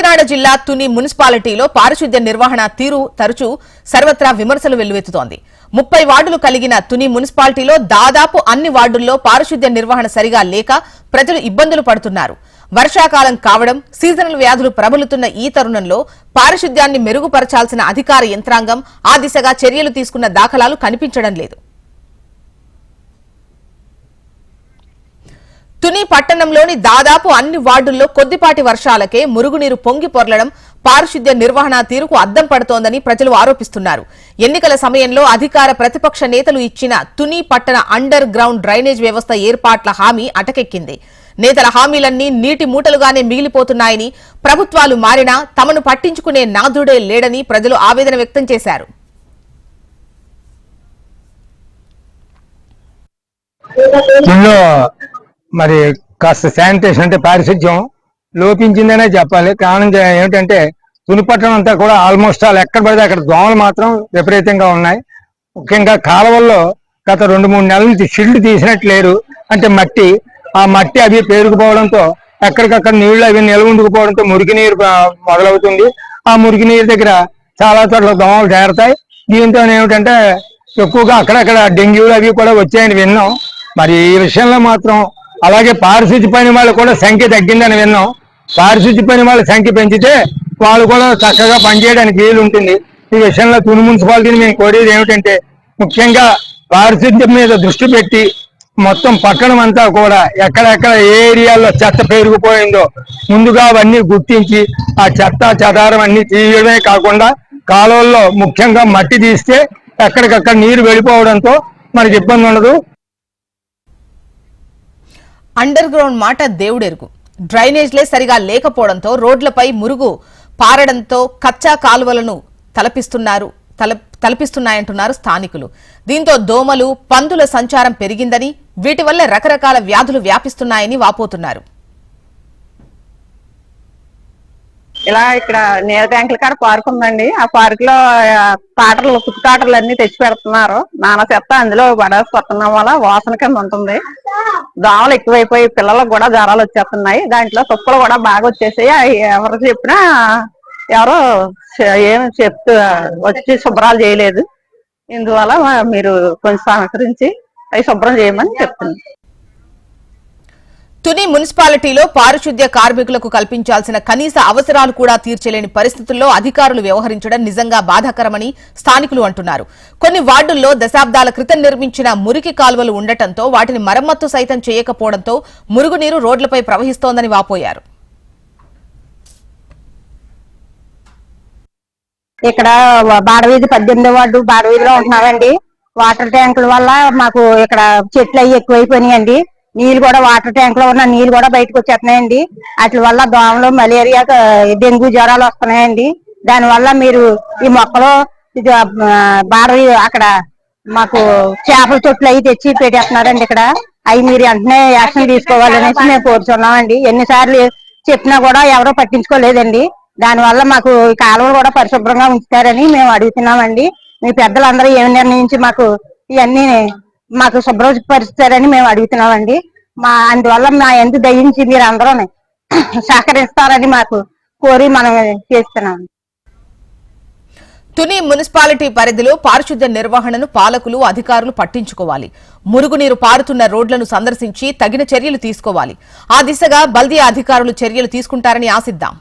కాకినాడ జిల్లా తుని మున్సిపాలిటీలో పారిశుద్ధ్య నిర్వహణ తీరు తరచూ సర్వత్రా విమర్శలు వెల్లువెత్తుతోంది. ముప్పై వార్డులు కలిగిన తుని మున్సిపాలిటీలో దాదాపు అన్ని వార్డుల్లో పారిశుద్ధ్య నిర్వహణ సరిగా లేక ప్రజలు ఇబ్బందులు పడుతున్నారు. వర్షాకాలం కావడం సీజనల్ వ్యాధులు ప్రబలుతున్న ఈ తరుణంలో పారిశుద్ధ్యాన్ని మెరుగుపరచాల్సిన అధికార యంత్రాంగం ఆ దిశగా చర్యలు తీసుకున్న దాఖలాలు కనిపించడం లేదు. తుని పట్టణంలోని దాదాపు అన్ని వార్డుల్లో కొద్దిపాటి వర్షాలకే మురుగునీరు పొంగి పొరలడం పారిశుద్ధ్య నిర్వహణ తీరుకు అద్దం పడుతోందని ప్రజలు ఆరోపిస్తున్నారు. ఎన్నికల సమయంలో అధికార ప్రతిపక్ష నేతలు ఇచ్చిన తుని పట్టణ అండర్ గ్రౌండ్ డ్రైనేజ్ వ్యవస్థ ఏర్పాట్ల హామీ అటకెక్కింది. నేతల హామీలన్నీ నీటి మూటలుగానే మిగిలిపోతున్నాయని ప్రభుత్వాలు మారినా తమను పట్టించుకునే నాదుడే లేడని ప్రజలు ఆవేదన వ్యక్తం చేశారు. మరి కాస్త శానిటేషన్ అంటే పారిశుధ్యం లోపించిందనే చెప్పాలి. కారణం ఏమిటంటే తునిపట్టణం అంతా కూడా ఆల్మోస్ట్ ఆల్ ఎక్కడ పడితే అక్కడ దోమలు మాత్రం విపరీతంగా ఉన్నాయి. ముఖ్యంగా కాలువల్లో గత రెండు మూడు నెలల నుంచి షిల్డ్ తీసినట్టు లేరు. అంటే మట్టి ఆ మట్టి అవి పేరుకుపోవడంతో ఎక్కడికక్కడ నీళ్ళు అవి నిలవుండుకుపోవడంతో మురికి నీరు మొదలవుతుంది. ఆ మురికి నీరు దగ్గర చాలా చోట్ల దోమలు చేరతాయి దీంతో ఏమిటంటే ఎక్కువగా అక్కడక్కడ డెంగ్యూలు అవి కూడా వచ్చాయని విన్నాం. మరి ఈ విషయంలో మాత్రం అలాగే పారిశుద్ధ్య పని వాళ్ళు కూడా సంఖ్య తగ్గిందని విన్నాం. పారిశుద్ధ్య పని వాళ్ళ సంఖ్య పెంచితే వాళ్ళు కూడా చక్కగా పనిచేయడానికి వీలు ఉంటుంది. ఈ విషయంలో తుని మున్సిపాలిటీని మేము కోరేది ఏమిటంటే ముఖ్యంగా పారిశుద్ధ్యం మీద దృష్టి పెట్టి మొత్తం పట్టణం అంతా కూడా ఎక్కడెక్కడ ఏ ఏరియాలో చెత్త పెరిగిపోయిందో ముందుగా అవన్నీ గుర్తించి ఆ చెత్త చెదారం అన్ని తీయడమే కాకుండా కాలువల్లో ముఖ్యంగా మట్టి తీస్తే ఎక్కడికక్కడ నీరు వెళ్ళిపోవడంతో మనకి ఇబ్బంది ఉండదు. అండర్ గ్రౌండ్ మాట దేవుడెరుగు. డ్రైనేజ్లే సరిగా లేకపోవడంతో రోడ్లపై మురుగు పారడంతో కచ్చా కాలువలను తలపిస్తున్నారు తల తలపిస్తున్నాయంటున్నారు స్థానికులు. దీంతో దోమలు పందుల సంచారం పెరిగిందని వీటి వల్ల రకరకాల వ్యాధులు వ్యాపిస్తున్నాయని వాపోతున్నారు. ఇలా ఇక్కడ నీళ్ళ ట్యాంకుల కాడ పార్క్ ఉందండి. ఆ పార్క్లో పాటలు తాటర్లు అన్ని తెచ్చి పెడుతున్నారు. నానా చెత్త అందులో పడేసుకొస్తున్నాం వల్ల వాసన కింద ఉంటుంది. దోమలు ఎక్కువైపోయి పిల్లలకు కూడా జ్వరాలు వచ్చేస్తున్నాయి. దాంట్లో తుప్పలు కూడా బాగా వచ్చేసాయి. ఎవరు చెప్పినా ఎవరో ఏం చెప్తూ వచ్చి శుభ్రాలు చేయలేదు. ఇందువల్ల మీరు కొంచెం సహకరించి అవి శుభ్రం చేయమని చెప్తున్నాను. తుని మున్సిపాలిటీలో పారిశుద్ధ్య కార్మికులకు కల్పించాల్సిన కనీస అవసరాలు కూడా తీర్చలేని పరిస్థితుల్లో అధికారులు వ్యవహరించడం నిజంగా బాధాకరమని స్థానికులు అంటున్నారు. కొన్ని వార్డుల్లో దశాబ్దాల క్రితం నిర్మించిన మురికి కాలువలు ఉండటంతో వాటిని మరమ్మత్తు సైతం చేయకపోవడంతో మురుగునీరు రోడ్లపై ప్రవహిస్తోందని వాపోయారు. ఇక్కడ బాడవీధి పద్దెనిమిది వార్డు బాడవీధిలో ఉంటున్నామండి. వాటర్ ట్యాంకుల వల్ల మాకు ఇక్కడ చెట్లు అవి ఎక్కువైపోయినాయండి. నీళ్ళు కూడా వాటర్ ట్యాంక్లో ఉన్న నీళ్ళు కూడా బయటకు వచ్చేస్తున్నాయండి. వాటి వల్ల దోమలు మలేరియా డెంగ్యూ జ్వరాలు వస్తున్నాయండి. దాని వల్ల మీరు ఈ మొక్కలు ఇది అక్కడ మాకు చేపల చెట్లు అవి తెచ్చి పెట్టేస్తున్నారండి ఇక్కడ. అవి మీరు వెంటనే యాక్షన్ తీసుకోవాలనేసి మేము కోరుచున్నామండి. ఎన్నిసార్లు చెప్పినా కూడా ఎవరో పట్టించుకోలేదండి. దాని వల్ల మాకు ఈ కాలువలు కూడా పరిశుభ్రంగా ఉంచుతారని మేము అడుగుతున్నామండి. మీ పెద్దలందరూ ఏమి నిర్ణయించి మాకు ఇవన్నీ మాకు శుభ్రపరుస్తారని మేము అడుగుతున్నామండి. మా అందువల్ల మా ఎంత దయించి మీరు అందరూ సహకరిస్తారని మాకు కోరి మనం చేస్తున్నాం. తుని మున్సిపాలిటీ పరిధిలో పారిశుద్ధ్య నిర్వహణను పాలకులు అధికారులు పట్టించుకోవాలి. మురుగునీరు పారుతున్న రోడ్లను సందర్శించి తగిన చర్యలు తీసుకోవాలి. ఆ దిశగా బల్దీ అధికారులు చర్యలు తీసుకుంటారని ఆశిద్దాం.